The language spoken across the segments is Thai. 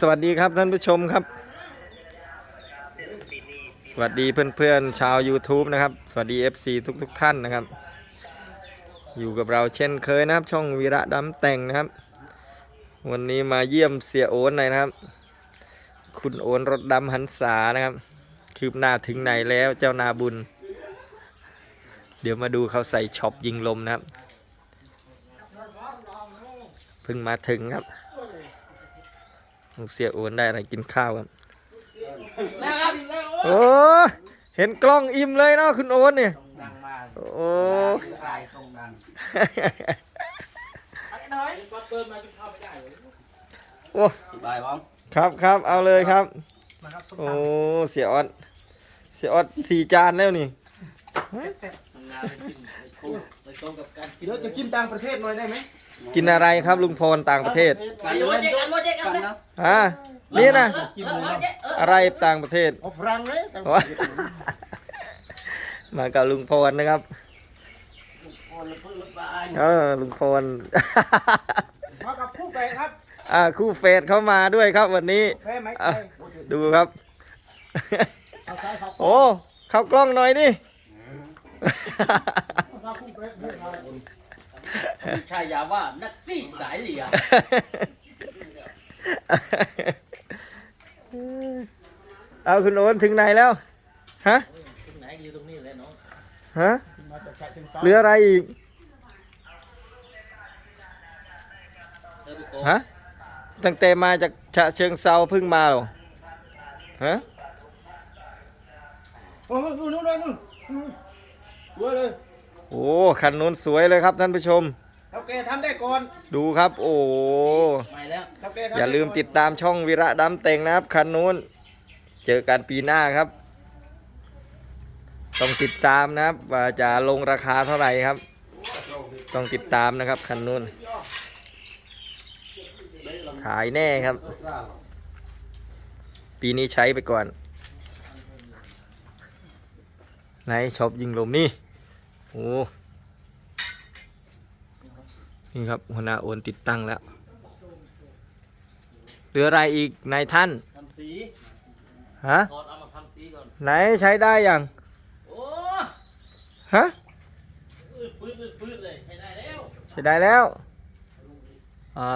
สวัสดีครับท่านผู้ชมครับ สวัสดีเพื่อนๆชาว YouTube นะครับ สวัสดี FC ทุกๆทท่านนะครับ อยู่กับเราเช่นเคยนะครับ ช่องวีระดำแต่งนะครับ วันนี้มาเยี่ยมเสียโอนหน่อยนะครับ คุณโอนรถดำหันษานะครับ คืบหน้าถึงไหนแล้วเจ้านาบุญ เดี๋ยวมาดูเขาใส่ช็อปยิงลมนะครับเพิ่งมาถึงครับ เสียโอนได้อะไรกินข้าวครับนะครับแล้วโอ้เห็นกล้องอิ่มเลยเนาะคุณโอนเนี่ยดังมากโอ้ลายตรงดังน้อยก็เปิดมาจนเข้าไม่ได้เลยโอ้สบายบ้างครับครับเอาเลยครับ โอ้เสียออดเสียออดสี่จานแล้วนี่ทำงานไปกินไปโค้งไปโค้งกับการกินเดี๋ยวจะกินต่างประเทศหน่อยได้ไหม กินอะไรครับลุงพลต่างประเทศไปโมเจกันโมเจกันนะอ่านี่นะกินเลยนะอะไรต่างประเทศเอาฝรั่งเลยต่างประว้าเทศมากับลุงพลนะครับคนละเพื่อนละบายเออลุงพลมากับคู่แฝดครับอ่าคู่เฟสเข้ามาด้วยครับวันนี้แฝดไหมอะแฝดดูครับเอาซ้ายเขาโอ้เข้ากล้องหน่อยนี่เอาคู่แฝดเพื่อนมามี ชายาว่านักซี่สายเหลี่ยมเอาคุณโอนถึงไหนแล้ว ฮะตรงไหนอยู่ตรงนี้เลยน้องฮะมาจากฉะเชิงเทราเหลืออะไรอีกเธอไปโกฮะตั้งแต่มาจากฉะเชิงเซาเพิ่งมาเหรอฮะโอ้โหดูนู้นเลยนู่นอืมสวยเลย โอ้คันนู้นสวยเลยครับท่านผู้ชม เท่าแกทำได้ก่อนดูครับ โอ้ไม่แล้วเท่าแกทำอย่าลืมติดตามช่องวิระดำแต่งนะครับ คันนู้น เจอกันปีหน้าครับ ต้องติดตามนะครับว่าจะลงราคาเท่าไหร่ครับ ต้องติดตามนะครับ คันนู้น ขายแน่ครับ ปีนี้ใช้ไปก่อน ไหนช็อปยิงลมนี่ โอ้นี่ครับหัวหน้าโอนติดตั้งแล้ว เหลืออะไรอีกนายท่านทำสีฮะถอดเอามาทำสีก่อน ไหนใช้ได้ยังโอ้ฮะปืดปืดปืดเลยใช้ได้แล้วใช้ได้แล้วอ่า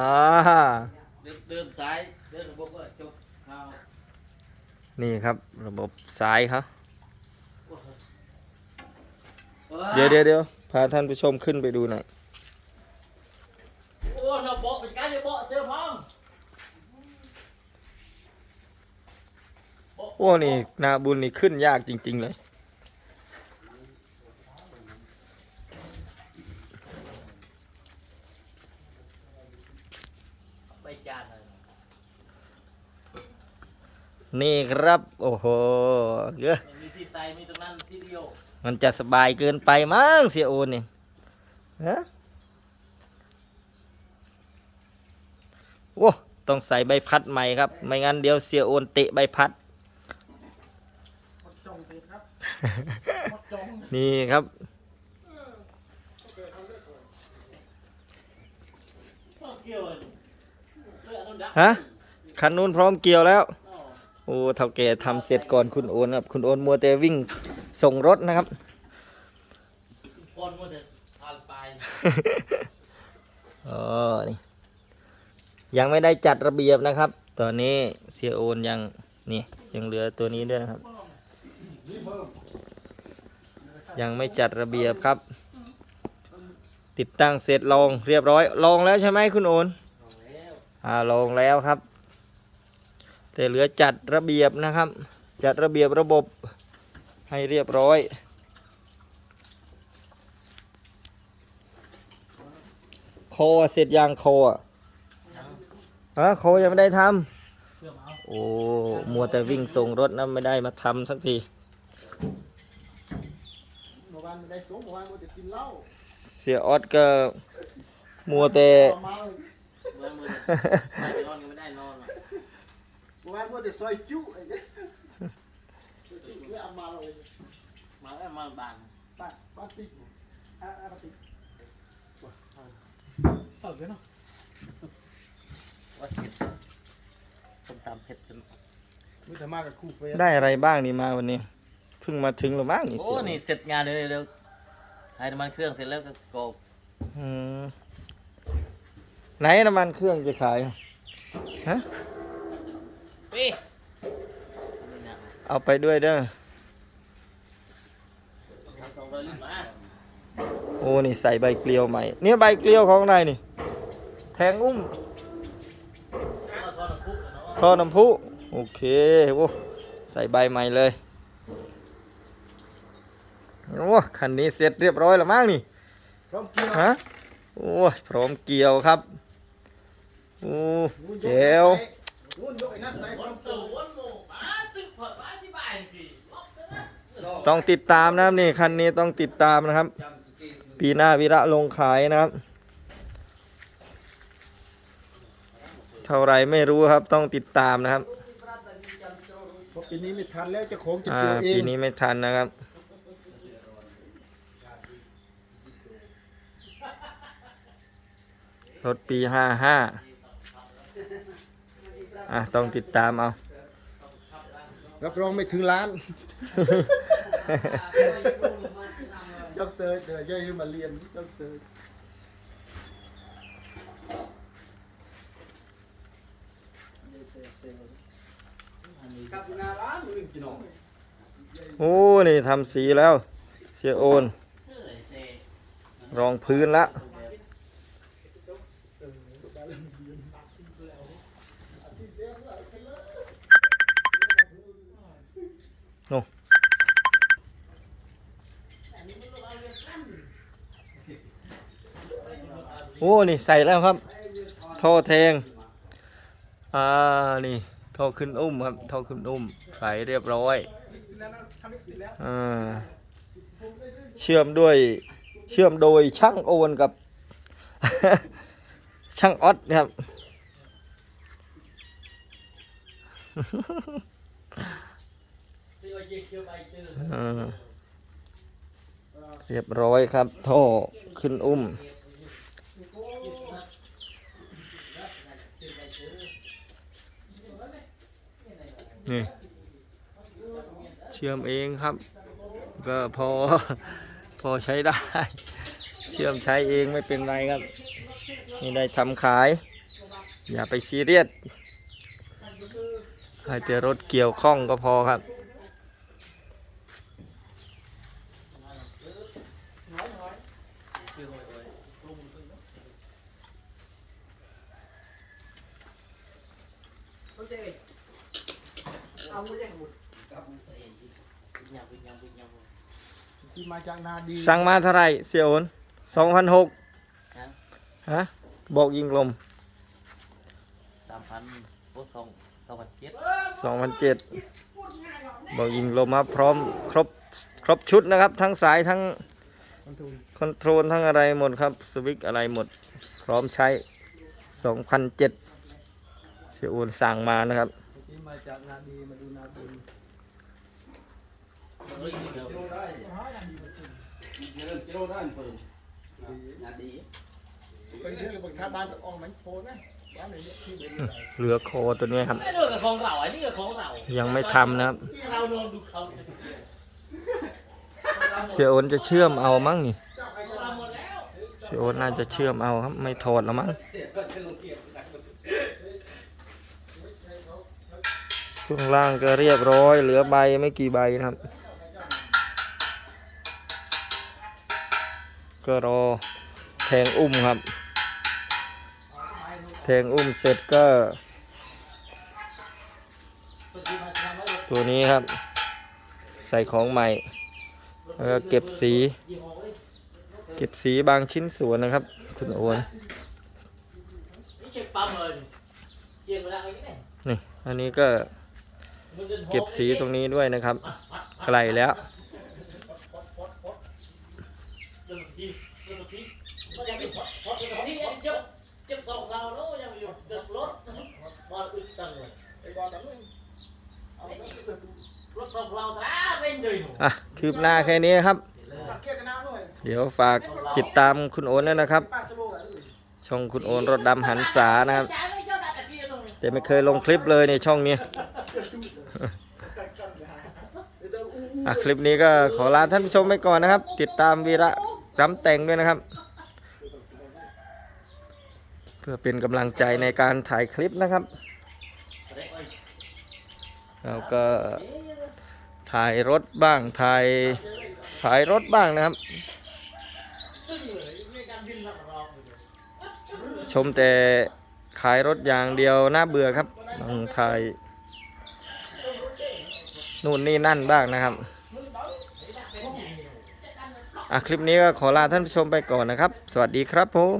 เดินเดินซ้ายเดินระบบก็จบเข้านี่ครับระบบสายครับ เดี๋ยวเดี๋ยวเดี๋ยวพาท่านผู้ชมขึ้นไปดูหน่อยโอ้เราโบะเป็นการจะโบะเจอพ้องโอ้นี่นาบุญนี่ขึ้นยากจริง ๆ เลย ไปจานเลยนี่ครับ โอ้โหเยอะไม่มีที่ ใส่มีตรงนั้นที่เดียวมันจะสบายเกินไปมั้งเสียโอนนี่ฮะโอ้ต้องใส่ใบพัดใหม่ครับ ไม่งั้นเดี๋ยวเสียโอนเตะใบพัดจงติดครับจงนี่ครับเกี่ยวเลยเลือดมันดักฮะคันนู้นพร้อมเกี่ยวแล้ว โอ้เท่าแก่ทำเสร็จก่อนคุณโอนครับ คุณโอนมัวแต่วิ่งส่งรถนะครับคนมันจะทานไปอ๋อนี่ยังไม่ได้จัดระเบียบนะครับ ตอนนี้เสียโอนยังนี่ยังเหลือตัวนี้ด้วยนะครับ ยังไม่จัดระเบียบครับ ติดตั้งเสร็จลองเรียบร้อยลองแล้วใช่ไหมคุณโอนแล้วอ่าลองแล้วครับ แต่เหลือจัดระเบียบนะครับ จัดระเบียบระบบให้เรียบร้อย โคเสร็จยังโคอะฮะโคยังไม่ได้ทเพื่อมาเอาำโอ้มัวแต่วิ่งส่งรถนะไม่ได้มาทำสักทีเมื่อวานไม่ได้สูงเมื่อวานมันจะกินเหล้าเสียออสก็มัวแต่ วานมันจะซอยจุไอ้เจ้เนี่ยเอามาเลยมาแล้วมาบานป้าป้าติ๊กอะอะป้าติ๊กเอาเดี๋ยวเนาะป้าส้มตำเผ็ดจนมีแต่มากับคู่เฟสได้อะไรบ้างนี่มาวันนี้เพิ่งมาถึงหรือบ้างนี่โอ้เสียนี่เสร็จงานเร็วๆเร็วให้น้ำมันเครื่องเสร็จแล้วก็กรอกอืมไหนน้ำมันเครื่องจะขายฮะ ปีนี่นะ เอาไปด้วยเด้อทำสองร้อยลิตรมาโอ้นี่ใส่ใบเกลียวใหม่ เนี่ยใบเกลียวของอะไรนี่ แทงอุ้มเอาทอดน้ำพุเนาะท่อน้ำพุโอเคโอ้ใส่ใบใหม่เลยโอ้คันนี้เสร็จเรียบร้อยแล้วมั้งนี่พร้อมเกี่ยวฮะโอ้พร้อมเกี่ยวครับโอ้เจ๋ว ต้องติดตามนะครับนี่คันนี้ต้องติดตามนะครับ ปีหน้าวิระลงขายนะครับ เท่าไรไม่รู้ครับต้องติดตามนะครับเพราะปีนี้ไม่ทันแล้วเจะของจะอ่าเกี่ยวเอปีงนี้ไม่ทันนะครับ รถปีห้าห้าอะต้องติดตามเอา รับรองไม่ถึงล้าน ยกเซอร์เดี๋ยวย่อยมาเรียนยกเซอร์โอ้นี่ทำสีแล้ว เสียโอน รองพื้นละ โอ้นี่ใส่แล้วครับ ท่อแทง อ่า นี่ท่อขึ้นอุ้มครับ ท่อขึ้นอุ้ม ใส่เรียบร้อย อ่า เชื่อมด้วย เชื่อมโดยช่างโอนกับ ช่างออดนะครับเยี่ยมเยี่ยมไอเจออ่าเรียบร้อยครับ ท่อขึ้นอุ้ม นี่เชื่อมเองครับ ก็พอพอใช้ได้ เชื่อมใช้เองไม่เป็นไรครับไม่ได้ทำขาย อย่าไปซีเรียสให้แต่รถเกี่ยวข้องก็พอครับ ที่มาจากนาดีสั่งมาเท่าไหร่เสียโอนสองพันหกฮะบอกยิงลมสามพันโอ้สองสองพันเจ็ดสองพันเจ็ดบอกยิงลมมาพร้อมครบครบชุดนะครับ ทั้งสายทั้งคนทุนคอนโทรลทั้งอะไรหมดครับสวิตช์อะไรหมด พร้อมใช้สองพันเจ็ดเสียโอนสั่งมานะครับ ที่มาจากนาดีมาดูนาดีเฮ้ยเดี๋ยวเป็นเรื่องบางท่าบ้านต้องออกมันโพนะบ้าดีเหลือคอตัวนี้ครับไอ้นู่นกับของเราอ้นี่กับของเรา ยังไม่ทำนะครับเราโดนดูเขาเสียโอนจะเชื่อมเอามั้งนี่เราหมดแล้วเสียโอนน่าจะเชื่อมเอาครับ ไม่ถอดแล้วมั้ง ช่วงล่างก็เรียบร้อย เหลือใบไม่กี่ใบนะครับ ก็รอแทงอุ้มครับ แทงอุ้มเสร็จก็ ตัวนี้ครับ ใส่ของใหม่แล้วก็เก็บสี เก็บสีบางชิ้นส่วนนะครับ คุณโอนนี่เช็คปั๊มเลยนี่อันนี้ก็ เก็บสีตรงนี้ด้วยนะครับ ไกลแล้วเรื่องที่เรื่องที่ยังไม่พอพอที่ยังเจ็บเจ็บสองเราเนาะยังอยู่เดือดรถบอลอึดตังเลยไอ้บอลแล้วคืบหน้าแค่นี้ครับ เดี๋ยวฝากติดตามคุณโอนด้วยนะครับ ช่องคุณโอนรถดำหันษานะครับจ่ายไม่เต่ที่ตรงนี้แต่ไม่เคยลงคลิปเลยในช่องนี้ อะคลิปนี้ก็ขอลาท่านผู้ชมไปก่อนนะครับ ติดตามวีระรำแต่งด้วยนะครับ เพื่อเป็นกำลังใจในการถ่ายคลิปนะครับแล้วก็ถ่ายรถบ้างถ่ายถ่ายรถบ้างนะครับ ชมแต่ขายรถอย่างเดียวน่าเบื่อครับต้องถ่าย นู่นนี่นั่นบ้างนะครับอะคลิปนี้ก็ขอลาท่านผู้ชมไปก่อนนะครับ สวัสดีครับผม